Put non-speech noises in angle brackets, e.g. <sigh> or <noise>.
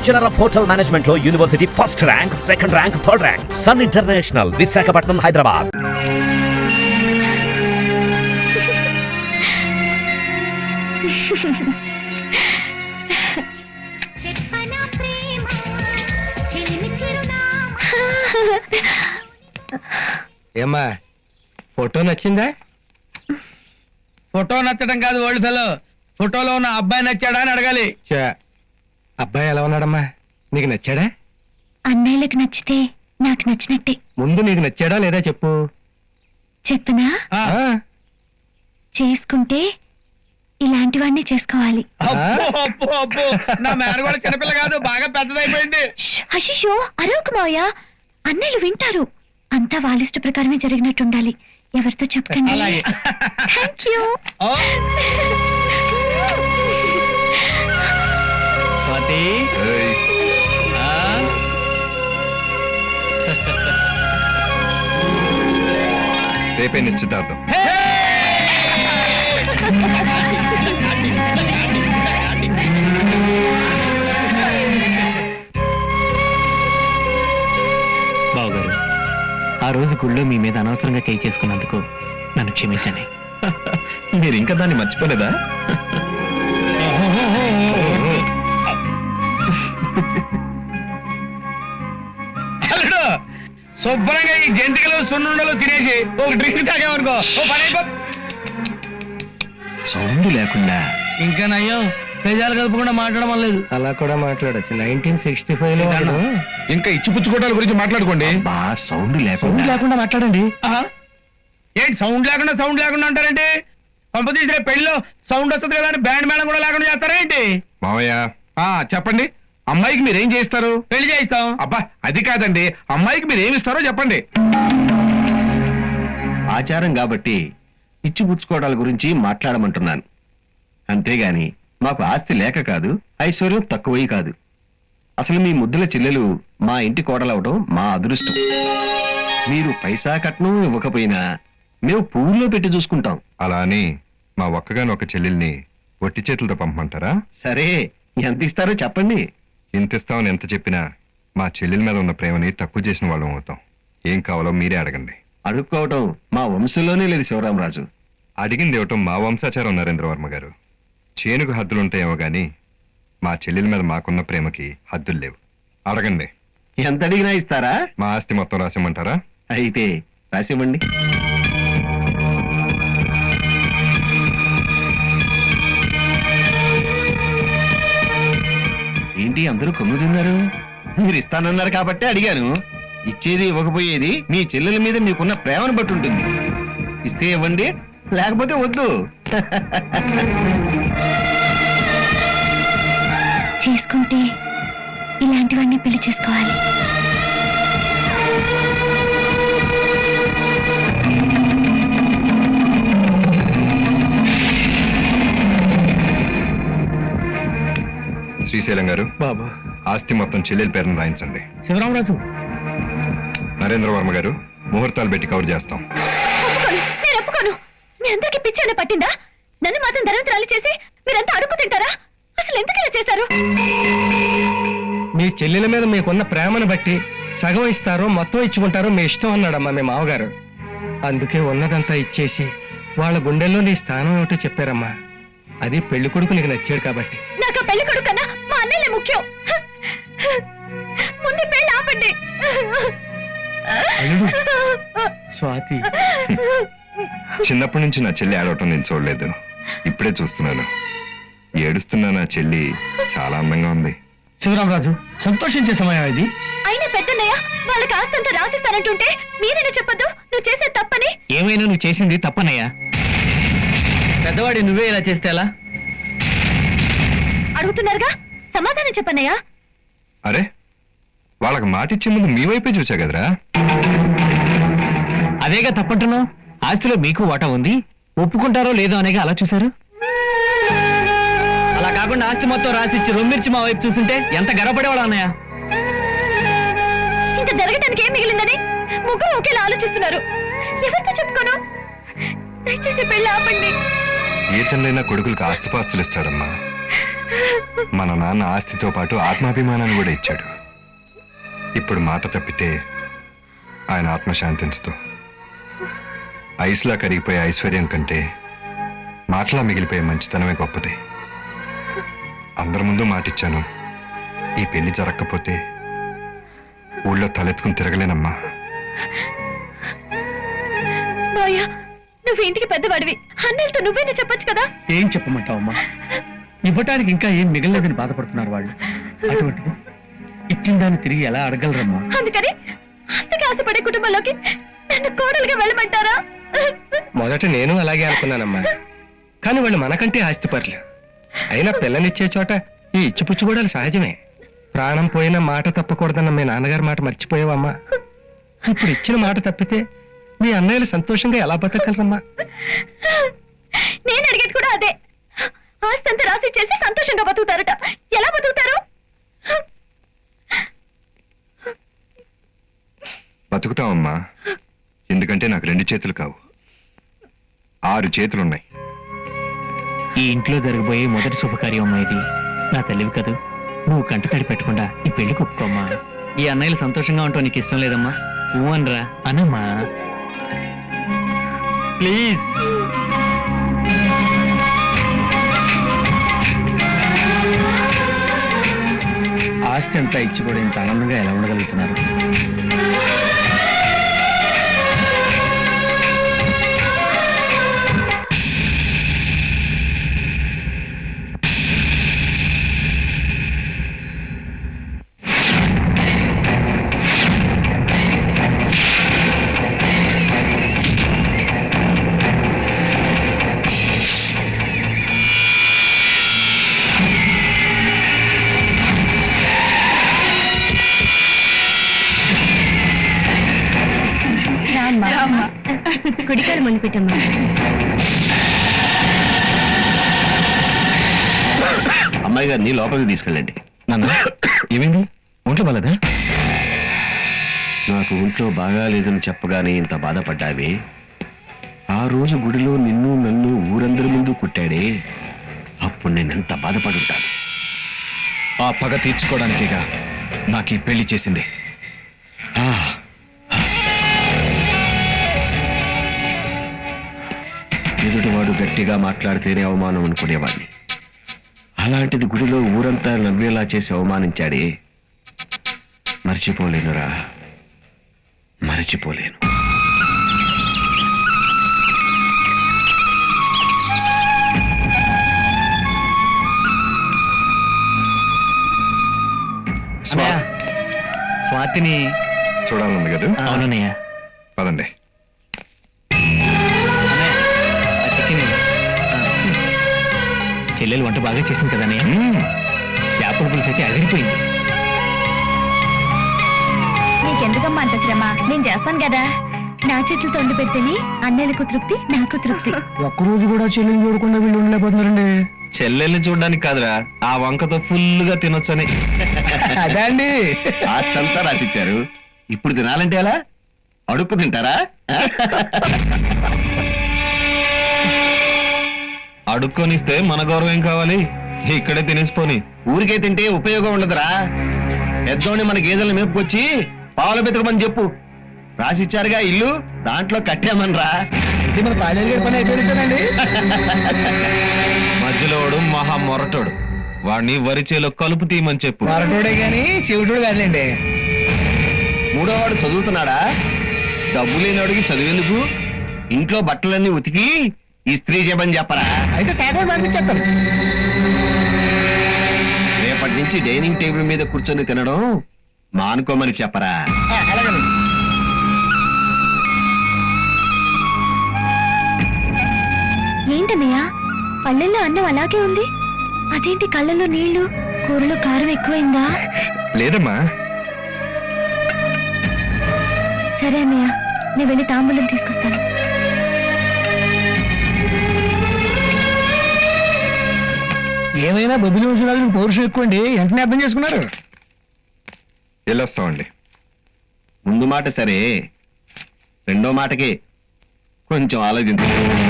Bachelor of hotel మేనేజ్మెంట్లో university first rank second rank third rank. Sun international Visakhapatnam Hyderabad. ఏమ్మా photo నచ్చిందా? Photo నచ్చడం కాదు old fellow. ఫోటోలో ఉన్న అబ్బాయి నచ్చాడా అని అడగాలి. చా అబ్బాయి ఎలా ఉన్నాడమ్మా? నీకు నచ్చాడా? అన్నయ్యలకు నచ్చితే నాకు నచ్చినట్టే. ముందు నీకు నచ్చాడా లేదా చెప్పు. చెప్పనా? చేసుకుంటే ఇలాంటివన్నీ చేసుకోవాలి. అబ్బో, అబ్బో, అబ్బో. నా మేన కూడా చిన్నపిల్ల కాదు బాగా పెద్దదైపోయింది. అశిషో అరవకు మావయ్య. అన్నయ్యలు వింటారు. అంతా వాళ్ళ ఇష్ట ప్రకారమే జరిగినట్టు ఉండాలి ఎవరితో అలాగే. థ్యాంక్ యూ <laughs> రేపే నిశ్చితార్థం. బావగారు ఆ రోజు గుళ్ళో మీ మీద అనవసరంగా చేయి చేసుకున్నందుకు నన్ను క్షమించండి. మీరు ఇంకా దాన్ని మర్చిపోలేదా? శుభ్రంగా ఈ జంతికలు సున్నుండలు తినేసి ఒక డ్రింక్ తాగామనుకో ఓ పని అయిపో సౌండ్ లేకుండా. ఇంకా నయ్యం నిజాలు కలుపుకుండా మాట్లాడడం లేదు. అలా కూడా మాట్లాడచ్చు. నైన్టీన్ సిక్స్టీ ఫైవ్లో వాడు ఇంకా ఇచ్చిపుచ్చుకోవడాల గురించి మాట్లాడుకోండి. బా సౌండ్ లేకుండా. లేకుండా మాట్లాడండి. ఆహా. ఏంటి సౌండ్ లేకుండా సౌండ్ లేకుండా అంటారేంటి? పంపతీసిన పెళ్ళిలో సౌండ్ వస్తుంది కదా అని బ్యాండ్ మేళం కూడా లేకుండా చేస్తారా ఏంటి మామయ్య ఆ చెప్పండి. అమ్మాయికి మీరేం చేస్తారు పెళ్ళి చేయిస్తాం. అబ్బా అది కాదండి. అమ్మాయికి మీరు ఏమి ఇస్తారో చెప్పండి. ఆచారం కాబట్టి ఇచ్చిపుచ్చుకోవడాల గురించి మాట్లాడమంటున్నాను. అంతేగాని మాకు ఆస్తి లేక కాదు ఐశ్వర్యం తక్కువై కాదు. అసలు మీ ముద్దుల చెల్లెలు మా ఇంటి కోడలవడం మా అదృష్టం. మీరు పైసా కట్నం ఇవ్వకపోయినా మేము పువ్వుల్లో పెట్టి చూసుకుంటాం. అలా అని మా ఒక్కగాని ఒక చెల్లెల్ని ఒట్టి చేతులతో పంపమంటారా? సరే ఎంత ఇస్తారో చెప్పండి. ఇంత ఇస్తామని ఎంత చెప్పినా మా చెల్లెల మీద ఉన్న ప్రేమని తక్కువ చేసిన వాళ్ళం అవుతాం. ఏం కావాలో మీరే అడగండి. అడుక్కోవటం మా వంశంలోనే లేదు శివరామరాజు. అడిగింది ఇవ్వటం మా వంశాచారం నరేంద్ర వర్మ గారు. చేనుకు హద్దులుంటాయేమో గాని మా చెల్లెల మీద మాకున్న ప్రేమకి హద్దులు లేవు. అడగండి. ఎంత అడిగినా ఇస్తారా? మా ఆస్తి మొత్తం రాసిమ్మంటారా? అయితే రాసివ్వండి. ఏంటి అందరూ కొమ్ము తిన్నారు? మీరు ఇస్తానన్నారు కాబట్టి అడిగాను. ఇచ్చేది ఇవ్వకపోయేది మీ చెల్లెల మీద మీకున్న ప్రేమను బట్టి ఉంటుంది. ఇస్తే ఇవ్వండి లేకపోతే వద్దు. చేసుకుంటే ఇలాంటివన్నీ పెళ్ళి చేసుకోవాలి. శ్రీశైలం గారు బాబు. ఆస్తి మొత్తం చెల్లెల పేరును రాయించండి. శివరామరాజు. నరేంద్ర వర్మ గారు ముహూర్తాలు పెట్టి కవర్ చేస్తాం. ఒప్పుకోను నేను ఒప్పుకోను. మీ అందరికి పిచ్చి పట్టిందా? నన్ను మాత్రం ధనవంతరాలు చేసి మీరంతా అడుగు తింటారా? అసలు ఎందుకు ఇలా చేశారు? మీ చెల్లెల మీద మీకున్న ప్రేమను బట్టి సగం ఇస్తారో మొత్తం ఇచ్చుకుంటారో మీ ఇష్టం అన్నాడమ్మా మీ మామగారు. అందుకే ఉన్నదంతా ఇచ్చేసి వాళ్ళ గుండెల్లో నీ స్థానం ఏమిటో చెప్పారమ్మా. అది పెళ్ళి కొడుకు నీకు నచ్చాడు కాబట్టి. నాకు పెళ్ళి కొడుకు ముఖ్యం. ముందు ఆపండి. స్వాతి. చిన్నప్పటి నుంచి నా చెల్లి ఆడవటం నేను చూడలేదు. ఇప్పుడే చూస్తున్నాను. ఏడుస్తున్న నా చెల్లి చాలా అందంగా ఉంది. శివరామరాజు సంతోషించే సమయం ఇది. అయినా పెద్దన్నయ్య వాళ్ళకి ఆస్తంతా రాసిస్తానంటుంటే మీరైనా చెప్పొద్దు? నువ్వు చేసే తప్పని? ఏమైనా నువ్వు చేసింది తప్పనయ్యా. పెద్దవాడి నువ్వే ఇలా చేస్తే ఎలా? అడుగుతున్నారుగా? సమాధానం చెప్పన్నయ్యా. అరే వాళ్ళకి మాట ఇచ్చే ముందు మీ వైపే చూసా కదరా? అదేగా తప్పంటున్నావు? ఆస్తిలో మీకు వాటా ఉంది? ఒప్పుకుంటారో లేదో అనేగా అలా చూశారు? అలా కాకుండా ఆస్తి మొత్తం రాసిచ్చి రొమ్మిర్చి మా వైపు చూస్తుంటే ఎంత గర్వపడేవాడు అన్నయ్య? జరగటానికి ఏం మిగిలిందని ముగ్గురు ఒకేలా ఆలోచిస్తున్నారు. ఎవరితో చెప్పుకోను? దయచేసి ఆపండి. ఏ తండ్రైనా కొడుకులకు ఆస్తిపాస్తులు ఇస్తాడమ్మా. మన నాన్న ఆస్తితో పాటు ఆత్మాభిమానాన్ని కూడా ఇచ్చాడు. ఇప్పుడు మాట తప్పితే ఆయన ఆత్మ శాంతించదు ఐస్లా కరిగిపోయే ఐశ్వర్యం కంటే మాటలా మిగిలిపోయే మంచితనమే గొప్పది. అందరి ముందు మాటిచ్చాను. ఈ పెళ్ళి జరగకపోతే ఊళ్ళో తలెత్తుకుని తిరగలేనమ్మా. మాయా నువ్వు ఇంటికి పెద్దవాడివి. అన్నయ్యతో నువ్వేనే చెప్పొచ్చు కదా? ఏం చెప్పమంటావమ్మా? ఇవ్వటానికి ఇంకా ఏం మిగలలేదని బాధపడుతున్నారు వాళ్ళు. అటువంటిది ఇచ్చిన దాన్ని తిరిగి ఎలా అడగలరమ్మా? అందుకని ఆశపడే కుటుంబంలోకి నన్ను కోడలుగా వెళ్ళమంటారా? మొదట నేను అలాగే అనుకున్నానమ్మా. కానీ వాళ్ళు మనకంటే ఆస్తిపరులు. అయినా పిల్లనిచ్చే చోట ఈ ఇచ్చిపుచ్చుకోవడాలు సహజమే. ప్రాణం పోయిన మాట తప్పకూడదన్న మీ నాన్నగారి మాట మర్చిపోయావమ్మా. ఇప్పుడు ఇచ్చిన మాట తప్పితే మీ అన్నయ్యలు సంతోషంగా ఎలా బతకగలరమ్మా? నేను అడిగేది కూడా అదే ఆస్తి అంతా రాసి చేసి సంతోషంగా బతుకుతారట. ఎలా బతుకుతారు? బతుకుతామమ్మా ఎందుకంటే నాకు రెండు చేతులు కావు. ఆరు చేతులున్నాయి. ఈ ఇంట్లో జరగబోయే మొదటి శుభకార్యం అమ్మా ఇది. నా తల్లివి కదూ. నువ్వు కంట తడి పెట్టకుండా ఈ పెళ్ళి కుప్పుకోమ్మా. ఈ అన్నయ్యలు సంతోషంగా ఉంటావు నీకు ఇష్టం లేదమ్మా. నువ్వు అనరా. అనమ్మా. ప్లీజ్. ఆస్తి అంతా ఇచ్చి కూడా ఇంత ఆనందంగా ఎలా ఉండగలుగుతున్నారు? పెట్టమ్మా అమ్మాయి గారిని లోపలికి తీసుకెళ్ళండి. నాన్న ఏమైంది? ఒంట్లో బాలేదా? నాకు ఒంట్లో బాగాలేదని చెప్పగానే ఇంత బాధపడ్డావి. ఆ రోజు గుడిలో నిన్ను నన్ను ఊరందరి ముందు కుట్టాడే. అప్పుడు నేనెంత బాధపడుంటాను? ఆ పగ తీర్చుకోవడానికేగా నాకు ఈ పెళ్ళి చేసింది. గట్టిగా మాట్లాడితేనే అవమానం అనుకునేవాడిని. అలాంటిది గుడిలో ఊరంతా నవ్వేలా చేసి అవమానించాడే. మర్చిపోలేనురా. మరచిపోలేను. స్వాతిని చూడాలంది కదా? అవునన్నయ్య. పదండి. చెల్లెలు వంట బాగా చేసింది కదా. చేపల పులుసు అయితే అదిరిపోయింది. నీకెందుకమ్మా అంత శ్రమ? నేను చేస్తాను కదా. నా చేతులతో వండి పెడితేనే అన్నయ్యలకు తృప్తి నాకు తృప్తి. ఒక్కరోజు కూడా చెల్లిని చూడకుండా వీళ్ళు ఉండలేకపోతున్నారండి. చెల్లెల్ని చూడడానికి కాదురా ఆ వంకతో ఫుల్గా తినొచ్చని. అదే అండి. ఆస్తంతా రాసిచ్చారు. ఇప్పుడు తినాలంటే ఎలా? అడుక్కు తింటారా? అడుక్కొనిస్తే మన గౌరవం ఏం కావాలి. ఇక్కడే తినేసిపోని. ఊరికే తింటే ఉపయోగం ఉండదురా. పెద్దోని మన గేదెలను మేపుకొచ్చి పావులు బెతకమని చెప్పు. రాసిచ్చారుగా ఇల్లు? దాంట్లో కట్టామనరా మన పాలేరు పని అయిపోయిందండి <laughs> మధ్యలో వాడు మహా మొరటోడు. వాడిని వరి చేలో కలుపు తీయమని చెప్పు. మరటోడే గాని చెవిటోడు కాదులేండి. మూడోవాడు చదువుతున్నాడా? డబ్బు లేనివాడికి చదివేందుకు? ఇంట్లో బట్టలన్నీ ఉతికి ఇస్త్రీ చేయమని చెప్పరా? అయితే శాతం పంపించేస్తాను రేపటి నుంచి డైనింగ్ టేబుల్ మీద కూర్చొని తినడం మానుకోమని చెప్పరా? అలాగేనండి ఏంటన్నయ్య? పల్లెల్లో అన్నం అలాగే ఉంది. అదేంటి కళ్ళలో నీళ్ళు కూరలో కారం ఎక్కువైందా? లేదమ్మా. సరే అన్నయ్య నేను వెళ్ళి తాంబూలం తీసుకొస్తాను. ఏమైనా బొబ్బిలి ఉంచున్నారు పౌరుషం ఎక్కువండి వెంటనే అర్థం చేసుకున్నారు. వెళ్ళొస్తామండి. ముందు మాట సరే రెండో మాటకి కొంచెం ఆలోచించండి.